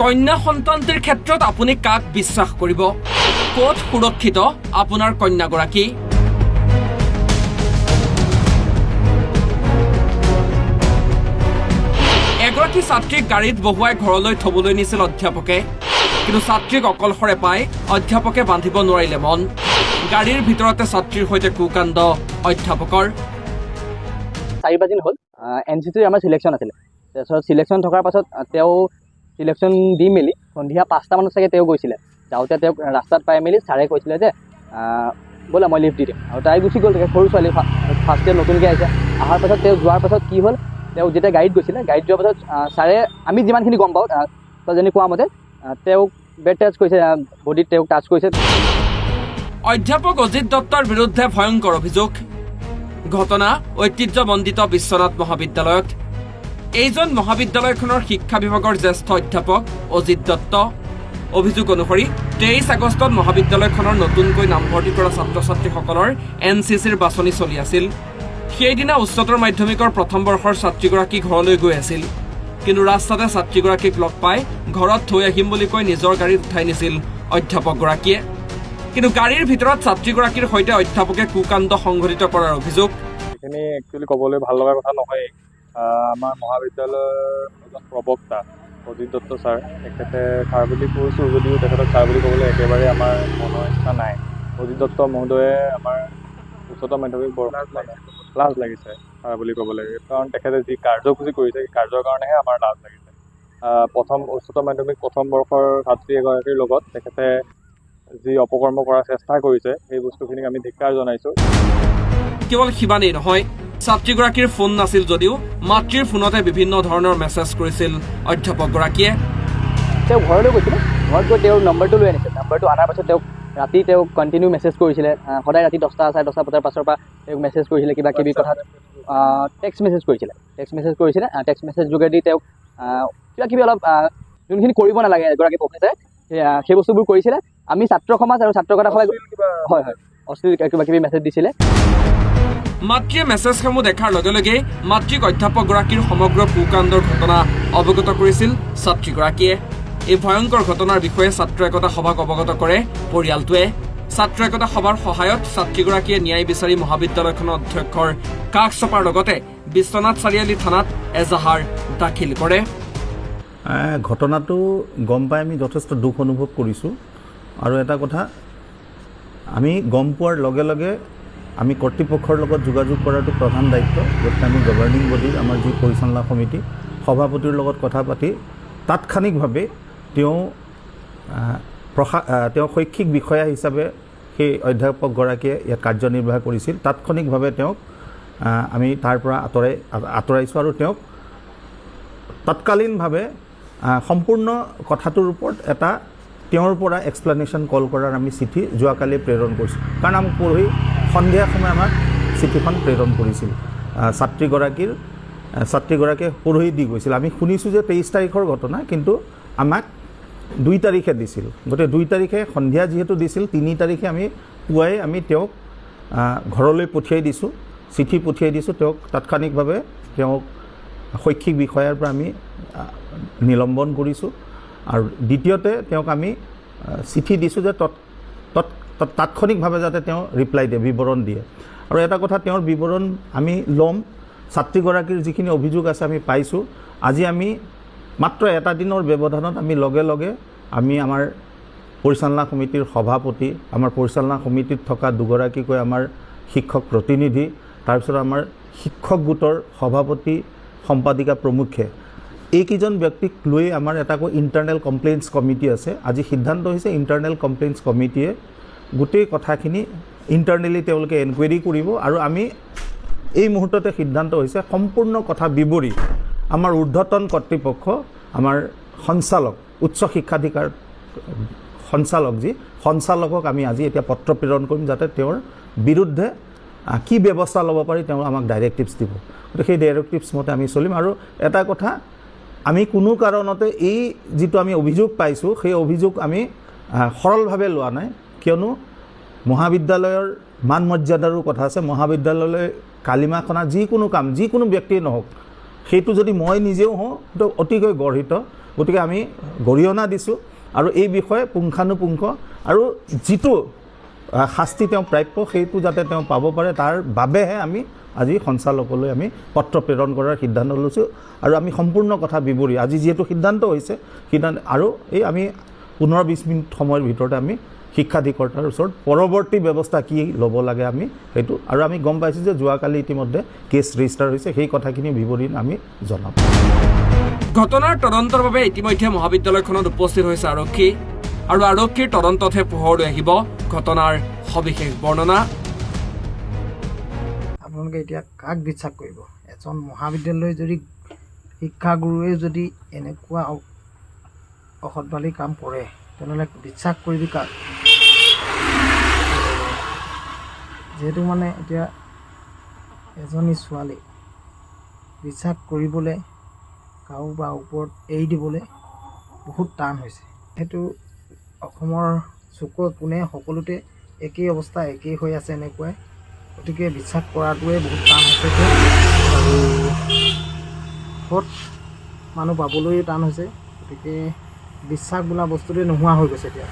কন্যা সন্তানটিৰ ক্ষেত্ৰত আপুনি কাক বিশ্বাস কৰিব? ক'ত সুৰক্ষিত আপোনাৰ কন্যাগৰাকী? এগৰাকী ছাত্ৰীক গাড়ীত বহুৱাই ঘৰলৈ থবলৈ নিছিল অধ্যাপকে। কিন্তু ছাত্ৰীক অকলশৰে পাই অধ্যাপকে বান্ধিব নোৱাৰিলে মন। গাড়ীৰ ভিতৰতে ছাত্ৰীৰ সৈতে কুকাণ্ড অধ্যাপকৰ। চাৰি পাঁচদিন হ'ল এন চি চিৰ আমাৰ চিলেকশ্যন আছিলে। তাৰপিছত চিলেকশ্যন থকাৰ পাছত তেওঁ চিলেকশ্যন দি মেলি, সন্ধিয়া পাঁচটামানত চাগে তেওঁ গৈছিলে। যাওঁতে তেওঁক ৰাস্তাত পাই মেলি ছাৰে কৈছিলে যে ব'লা, মই লিফ্ট দি দিম। আৰু তাই গুচি গ'ল সৰু ছোৱালী ফাৰ্ষ্ট ইয়েৰ নতুনকৈ আহিছে। অহাৰ পাছত তেওঁ যোৱাৰ পাছত কি হ'ল, তেওঁ যেতিয়া গাড়ীত গৈছিলে, গাড়ীত যোৱাৰ পাছত ছাৰে, আমি যিমানখিনি গম পাওঁ ছোৱালীজনী কোৱা মতে তেওঁক বেড টাচ কৰিছে বডিত তেওঁক টাচ কৰিছে। অধ্যাপক অজিত দত্তৰ বিৰুদ্ধে ভয়ংকৰ অভিযোগ। ঘটনা ঐতিহ্যমণ্ডিত বিশ্বনাথ মহাবিদ্যালয়ত। এইজন মহাবিদ্যালয়খনৰ শিক্ষা বিভাগৰ জ্যেষ্ঠ অধ্যাপক অজিত দত্ত। অভিযোগ অনুসৰি তেইছ আগষ্টত মহাবিদ্যালয়খনৰ নতুনকৈ নামভৰ্তি কৰা ছাত্ৰ ছাত্ৰীসকলৰ এন চি চিৰ বাছনি চলি আছিল। সেইদিনা উচ্চতৰ মাধ্যমিকৰ প্ৰথম বৰ্ষৰ ছাত্ৰীগৰাকী ঘৰলৈ গৈ আছিল। কিন্তু ৰাস্তাতে ছাত্ৰীগৰাকীক লগ পাই ঘৰত থৈ আহিম বুলি কৈ নিজৰ গাড়ীত উঠাই নিছিল অধ্যাপকগৰাকীয়ে। কিন্তু গাড়ীৰ ভিতৰত ছাত্ৰীগৰাকীৰ সৈতে অধ্যাপকে কুকাণ্ড সংঘটিত কৰাৰ অভিযোগ। সেইখিনি একচুৱেলি ক'বলৈ ভাল লগা কথা নহয় আমাৰ মহাবিদ্যালয়ৰ এজন প্ৰবক্তা অজিত দত্ত ছাৰ তেখেতে ছাৰ বুলি কৈছোঁ যদিও তেখেতক ছাৰ বুলি ক'বলৈ একেবাৰে আমাৰ মনৰ ইচ্ছা নাই। অজিত দত্ত মহোদয়ে আমাৰ উচ্চতৰ মাধ্যমিক বৰ্ষত মানে লাজ লাগিছে ছাৰ বুলি ক'ব লাগে। কাৰণ তেখেতে যি কাৰ্যসূচী কৰিছে সেই কাৰ্যৰ কাৰণেহে আমাৰ লাজ লাগিছে। প্ৰথম উচ্চতৰ মাধ্যমিক প্ৰথম বৰ্ষৰ ছাত্ৰী এগৰাকীৰ লগত তেখেতে যি অপকৰ্ম কৰাৰ চেষ্টা কৰিছে সেই বস্তুখিনিক আমি ধিক্কাৰ জনাইছোঁ। কেৱল সিমানেই নহয় ছাত্ৰীগৰাকীৰ ফোন নাছিল যদিও মাতৃৰ ফোনতে বিভিন্ন ধৰণৰ মেছেজ কৰিছিল অধ্যাপকগৰাকীয়ে। তেওঁ ঘৰলৈ গৈছিলে। ঘৰত গৈ তেওঁৰ নম্বৰটো লৈ আনিছে। নম্বৰটো অনাৰ পাছত তেওঁক ৰাতি তেওঁক কণ্টিনিউ মেছেজ কৰিছিলে। সদায় ৰাতি দহটা চাৰে দহটা বজাৰ পাছৰ পৰা তেওঁক মেছেজ কৰিছিলে, কিবা কিবি কথাত টেক্সট মেছেজ কৰিছিলে। টেক্সট মেছেজ কৰিছিলে। টেক্সট মেছেজ যোগেদি তেওঁক কিবা কিবি অলপ যোনখিনি কৰিব নালাগে এগৰাকী প্ৰফেচাৰে সেই বস্তুবোৰ কৰিছিলে। আমি ছাত্ৰ সমাজ আৰু ছাত্ৰকতা সবাই হয় হয়। অশ্লীল কিবা কিবি মেছেজ দিছিলে। মাতৃয়ে মেছেজসমূহ দেখাৰ লগে লগেই মাতৃক অধ্যাপকগৰাকীৰ সমগ্ৰ কুকাণ্ডৰ ঘটনা অৱগত কৰিছিল ছাত্ৰীগৰাকীয়ে। এই ভয়ংকৰ ঘটনাৰ বিষয়ে ছাত্ৰ একতা সভাক অৱগত কৰে পৰিয়ালটোৱে। ছাত্ৰ একতা সভাৰ সহায়ত ছাত্ৰীগৰাকীয়ে ন্যায় বিচাৰি মহাবিদ্যালয়খনৰ অধ্যক্ষৰ কাষ চপাৰ লগতে বিশ্বনাথ চাৰিআলি থানাত এজাহাৰ দাখিল কৰে। ঘটনাটো গম পাই আমি যথেষ্ট দুখ অনুভৱ কৰিছোঁ। আৰু এটা কথা আমি গম পোৱাৰ লগে লগে আমি কৰ্তৃপক্ষৰ লগত যোগাযোগ কৰাটো প্ৰধান দায়িত্ব, গতিকে আমি গভৰ্ণিং বডিৰ আমাৰ যি পৰিচালনা সমিতি, সভাপতিৰ লগত কথা পাতি তাৎক্ষণিকভাৱে তেওঁ প্ৰশা তেওঁ শৈক্ষিক বিষয়া হিচাপে সেই অধ্যাপকগৰাকীয়ে ইয়াত কাৰ্যনিৰ্বাহ কৰিছিল। তাৎক্ষণিকভাৱে তেওঁক আমি তাৰ পৰা আঁতৰাই, আঁতৰাইছোঁ আৰু তেওঁক তৎকালীনভাৱে সম্পূৰ্ণ কথাটোৰ ওপৰত এটা, তেওঁৰ পৰা এক্সপ্লেনেশ্যন কল কৰাৰ আমি চিঠি যোৱাকালি প্ৰেৰণ কৰিছোঁ। কাৰণ আমাক পৰহি সন্ধিয়া সময় আমাক চিঠিখন প্ৰেৰণ কৰিছিল। ছাত্ৰীগৰাকীৰ ছাত্ৰীগৰাকীয়ে পৰহি দি গৈছিল। আমি শুনিছোঁ যে তেইছ তাৰিখৰ ঘটনা, কিন্তু আমাক দুই তাৰিখে দিছিল। গতিকে দুই তাৰিখে সন্ধিয়া যিহেতু দিছিল, তিনি তাৰিখে আমি পুৱাই আমি তেওঁক ঘৰলৈ পঠিয়াই দিছোঁ, চিঠি পঠিয়াই দিছোঁ, তেওঁক তাৎক্ষণিকভাৱে তেওঁক শৈক্ষিক বিষয়াৰ পৰা আমি নিলম্বন কৰিছোঁ। আৰু দ্বিতীয়তে তেওঁক আমি চিঠি দিছোঁ যে তৎ তৎ তাৎক্ষণিকভাৱে যাতে তেওঁ ৰিপ্লাই দিয়ে, বিৱৰণ দিয়ে। আৰু এটা কথা তেওঁৰ বিৱৰণ আমি ল'ম। ছাত্ৰীগৰাকীৰ যিখিনি অভিযোগ আছে আমি পাইছোঁ। আজি আমি মাত্ৰ এটা দিনৰ ব্যৱধানত আমি লগে লগে আমি আমাৰ পৰিচালনা সমিতিৰ সভাপতি, আমাৰ পৰিচালনা সমিতিত থকা দুগৰাকীকৈ আমাৰ শিক্ষক প্ৰতিনিধি, তাৰপিছত আমাৰ শিক্ষক গোটৰ সভাপতি, সম্পাদিকা প্ৰমুখ্যে। এইকেইজন ব্যক্তিক লৈ আমাৰ এটাকৈ ইণ্টাৰনেল কমপ্লেইনছ কমিটি আছে। আজি সিদ্ধান্ত হৈছে ইণ্টাৰনেল কমপ্লেইনছ কমিটিয়ে গোটেই কথাখিনি ইণ্টাৰনেলি তেওঁলোকে এনকুৱেৰি কৰিব আৰু আমি এই মুহূৰ্ততে সিদ্ধান্ত হৈছে সম্পূৰ্ণ কথা বিৱৰি আমাৰ ঊৰ্ধ্বতন কৰ্তৃপক্ষ, আমাৰ সঞ্চালক, উচ্চ শিক্ষাধিকাৰ সঞ্চালক যি, সঞ্চালকক আমি আজি এতিয়া পত্ৰ প্ৰেৰণ কৰিম যাতে তেওঁৰ বিৰুদ্ধে কি ব্যৱস্থা ল'ব পাৰি তেওঁ আমাক ডাইৰেক্টিভছ দিব। গতিকে সেই ডাইৰেক্টিভছ মতে আমি চলিম আৰু এটা কথা, আমি কোনো কাৰণতে এই যিটো আমি অভিযোগ পাইছোঁ, সেই অভিযোগ আমি সৰলভাৱে লোৱা নাই। কিয়নো মহাবিদ্যালয়ৰ মান মৰ্যাদাৰো কথা আছে। মহাবিদ্যালয়লৈ কালিমা খনা যিকোনো কাম, যিকোনো ব্যক্তিয়ে নহওক, সেইটো যদি মই নিজেও হওঁ, সেইটো অতিকৈ গৰ্হিত। গতিকে আমি গৰিহণা দিছোঁ আৰু এই বিষয়ে পুংখানুপুংখ আৰু যিটো শাস্তি তেওঁ প্ৰাপ্য, সেইটো যাতে তেওঁ পাব পাৰে, তাৰ বাবেহে আমি আজি সঞ্চালকলৈ আমি পত্ৰ প্ৰেৰণ কৰাৰ সিদ্ধান্ত লৈছোঁ। আৰু আমি সম্পূৰ্ণ কথা বিৱৰি, আজি যিহেতু সিদ্ধান্ত হৈছে, সিদ্ধান্ত আৰু এই আমি পোন্ধৰ বিছ মিনিট সময়ৰ ভিতৰতে আমি শিক্ষাধিকৰ্তাৰ ওচৰত পৰৱৰ্তী ব্যৱস্থা কি ল'ব লাগে আমি সেইটো আৰু আমি গম পাইছোঁ যে যোৱাকালি ইতিমধ্যে কেছ ৰেজিষ্টাৰ হৈছে সেই কথাখিনি বিৱৰি আমি জনাম। ঘটনাৰ তদন্তৰ বাবে ইতিমধ্যে মহাবিদ্যালয়খনত উপস্থিত হৈছে আৰক্ষী আৰু আৰক্ষীৰ তদন্ততহে পোহৰলৈ আহিব ঘটনাৰ সবিশেষ বৰ্ণনা। আপোনালোকে এতিয়া কাক বিশ্বাস কৰিব? এজন মহাবিদ্যালয় যদি শিক্ষাগুৰুৱে যদি এনেকুৱা অ- অসৎবালি কাম কৰে তেনেহ'লে বিশ্বাস কৰিবি কাক? যিহেতু মানে এতিয়া এজনী ছোৱালী বিশ্বাস কৰিবলৈ কাৰোবাৰ ওপৰত এৰি দিবলৈ বহুত টান হৈছে। সেইটো অসমৰ চকুৱে কোণে সকলোতে একেই অৱস্থা একেই হৈ আছে এনেকুৱাই। গতিকে বিশ্বাস কৰাটোৱে বহুত টান হৈছে আৰু সৎ মানুহ পাবলৈও টান হৈছে। গতিকে বিশ্বাস বোলা বস্তুটোৱে নোহোৱা হৈ গৈছে এতিয়া।